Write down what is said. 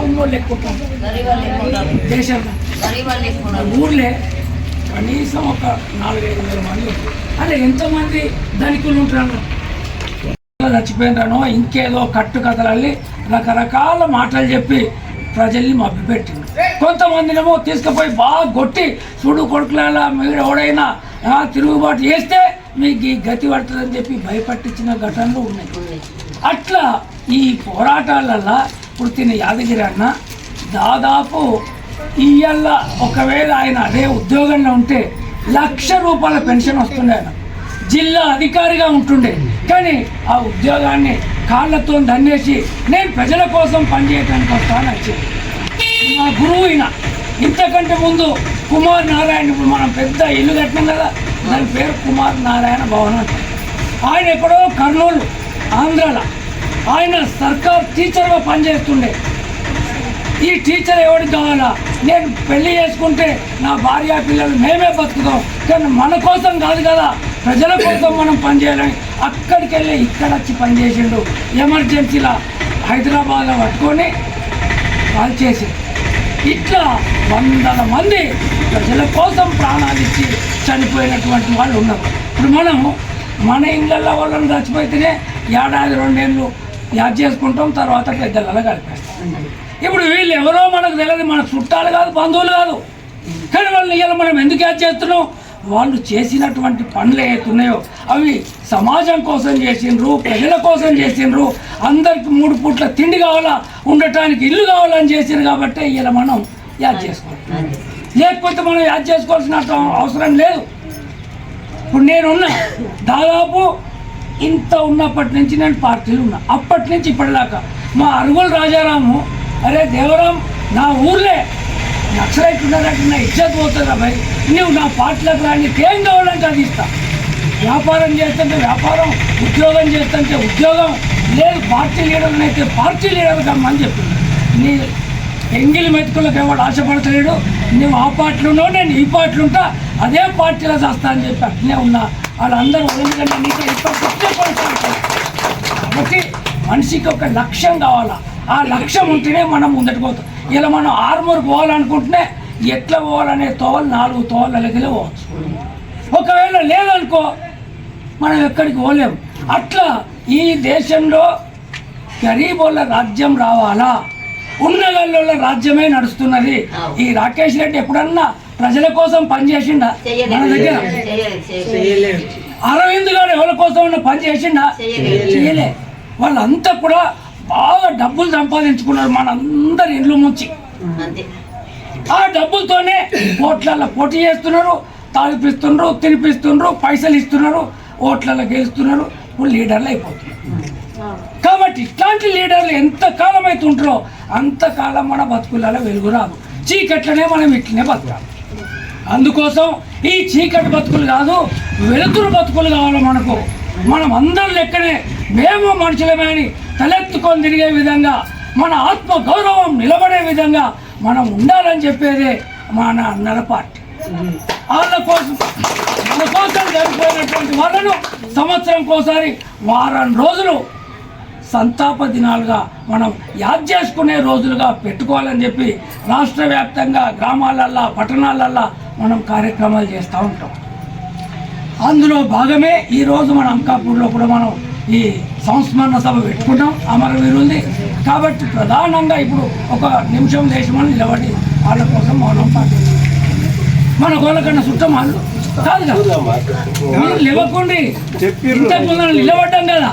ఉన్నోళ్ళు ఎక్కువ దేశంలో ఊర్లే కనీసం ఒక నాలుగైదు వేల మంది ఉంటారు. అరే ఎంతమంది ధనికులు ఉంటారు చచ్చిపోయినారనో ఇంకేదో కట్టు కథలల్లి రకరకాల మాటలు చెప్పి ప్రజల్ని మభ్యపెట్టింది కొంతమందినేమో తీసుకుపోయి బాగా కొట్టి చూడు కొడుకుల మీరు ఎవడైనా తిరుగుబాటు చేస్తే మీకు ఈ గతి పడుతుందని చెప్పి భయపట్టించిన ఘటనలు ఉన్నాయి ఉన్నాయి. అట్లా ఈ పోరాటాలల్లో ఇప్పుడు యాదగిరి అన్న దాదాపు ఇయ్యల్ల ఒకవేళ ఆయన అదే ఉద్యోగంలో ఉంటే లక్ష రూపాయల పెన్షన్ వస్తుండే ఆయన. జిల్లా అధికారిగా ఉంటుండే. కానీ ఆ ఉద్యోగాన్ని కాళ్ళతో దండేసి నేను ప్రజల కోసం పనిచేయడానికి వస్తాను వచ్చింది మా గురువు ఈయన. ఇంతకంటే ముందు కుమార్ నారాయణ ఇప్పుడు మనం పెద్ద ఇల్లు కట్టినాం కదా దాని పేరు కుమార్ నారాయణ భవన్ ఆయన ఎక్కడో కర్నూలు ఆంధ్రాలో. ఆయన సర్కార్ టీచర్గా పనిచేస్తుండే. ఈ టీచర్ ఎవరికి కావాలా? నేను పెళ్ళి చేసుకుంటే నా భార్య పిల్లలు మేమే బతుకుతాం. కానీ మన కోసం కాదు కదా ప్రజల కోసం మనం పనిచేయాలని అక్కడికి వెళ్ళి ఇక్కడ వచ్చి పనిచేసిండు. ఎమర్జెన్సీలో హైదరాబాద్లో పట్టుకొని కాల్ చేసి ఇట్లా వందల మంది ప్రజల కోసం ప్రాణాలు ఇచ్చి చనిపోయినటువంటి వాళ్ళు ఉన్నారు. ఇప్పుడు మనం మన ఇళ్ళల్లో వాళ్ళని చచ్చిపోతేనే ఏడాది రెండేళ్ళు యాద్ చేసుకుంటాం తర్వాత పెద్దలలో కలిపేస్తాం ఇప్పుడు వీళ్ళు ఎవరో మనకు తెలియదు మన చుట్టాలు కాదు బంధువులు కాదు. కానీ వాళ్ళని ఇవాళ మనం ఎందుకు యాద్ చేస్తున్నాం? వాళ్ళు చేసినటువంటి పనులు ఏతున్నాయో అవి సమాజం కోసం చేసిండ్రు ప్రజల కోసం చేసిండ్రు. అందరికి మూడు పూట్ల తిండి కావాలా ఉండటానికి ఇల్లు కావాలని చేసిండ్రు కాబట్టి ఇలా మనం యాద్ చేసుకోవాలి లేకపోతే మనం యాద్ చేసుకోవాల్సిన అవసరం లేదు. ఇప్పుడు నేనున్నా దాదాపు ఇంత ఉన్నప్పటి నుంచి నేను పార్టీలు ఉన్నా. అప్పటి నుంచి ఇప్పటిదాకా. మా అరుగుల రాజారాము అరే దేవరాం నా ఊర్లే. నక్సలైట్ ఉన్నదంటే నా ఇజ్జత్ పోతుంది అబ్బాయి నువ్వు నా పార్టీలకు రాని ఏం కావాలంటే అది ఇస్తా. వ్యాపారం చేస్తుంటే వ్యాపారం ఉద్యోగం చేస్తుంటే ఉద్యోగం. లేదు పార్టీ లీడర్ని అయితే పార్టీ లీడర్ కమ్మని చెప్పింది. నీ ఎంగిలి మెతుకులకు ఎవడు ఆశపడతలేడు? నువ్వు ఆ పార్టీలో నేను ఈ పార్టీలో ఉంటా అదే పార్టీలో చేస్తా అని చెప్పి అట్లనే ఉన్నా. వాళ్ళందరూ ఎందుకంటే నీకు ఇప్పటికే కాబట్టి మనిషికి ఒక లక్ష్యం కావాలా? ఆ లక్ష్యం ఉంటేనే మనం ముందటి పోతాం. ఇలా మనం ఆర్మూర్ పోవాలనుకుంటేనే ఎట్లా పోవాలనే తోవలు నాలుగు తోవలకి పోవచ్చు. ఒకవేళ లేదనుకో మనం ఎక్కడికి పోలేము. అట్లా ఈ దేశంలో గరీబుల రాజ్యం రావాలా? ఉన్నగల్లోళ్ళ రాజ్యమే నడుస్తున్నది. ఈ రాకేష్ రెడ్డి ఎప్పుడన్నా ప్రజల కోసం పనిచేసిండా మన దగ్గర? అరవింద్ గారు ఎవరి కోసం ఉన్న పని చేసిండా. చేయలే. వాళ్ళంతా కూడా బాగా డబ్బులు సంపాదించుకున్నారు మనందరి ఇండ్లు ముంచి. ఆ డబ్బులతోనే ఓట్లలో పోటీ చేస్తున్నారు తాగిపిస్తున్నారు తినిపిస్తున్నారు పైసలు ఇస్తున్నారు ఓట్లలో గెలుస్తున్నారు ఇప్పుడు లీడర్లు అయిపోతున్నారు. కాబట్టి ఇట్లాంటి లీడర్లు ఎంతకాలం అయితే ఉంటారో అంతకాలం మన బతుకులలో వెలుగు రాదు. చీకట్లనే మనం ఇట్లనే బతకాలి. అందుకోసం ఈ చీకటి బతుకులు కాదు వెలుతురు బతుకులు కావాలి మనకు. మనం అందరం లెక్కనే మేము మనుషులమే అని తలెత్తుకొని తిరిగే విధంగా మన ఆత్మ గౌరవం నిలబడే విధంగా మనం ఉండాలని చెప్పేదే మన అన్నల పార్టీ. వాళ్ళ కోసం మన కోసం చనిపోయినటువంటి వాళ్ళను సంవత్సరంకోసారి వారం రోజులు సంతాప దినాలుగా మనం యాద్ చేసుకునే రోజులుగా పెట్టుకోవాలని చెప్పి రాష్ట్ర వ్యాప్తంగా గ్రామాలల్లో పట్టణాలల్లో మనం కార్యక్రమాలు చేస్తూ ఉంటాం. అందులో భాగమే ఈరోజు మన అంకాపూర్లో కూడా మనం ఈ సంస్మరణ సభ పెట్టుకుంటాం అమరవీరుంది కాబట్టి ప్రధానంగా ఇప్పుడు ఒక నిమిషం దేశమని నిలబడి వాళ్ళ కోసం మౌనం పాటించాం మన గోళ్ళకన్నా చుట్టం వాళ్ళు. కాదు కదా? మీరు లేవకండి. ఇంతకు ముందు నిలబడ్డాం కదా?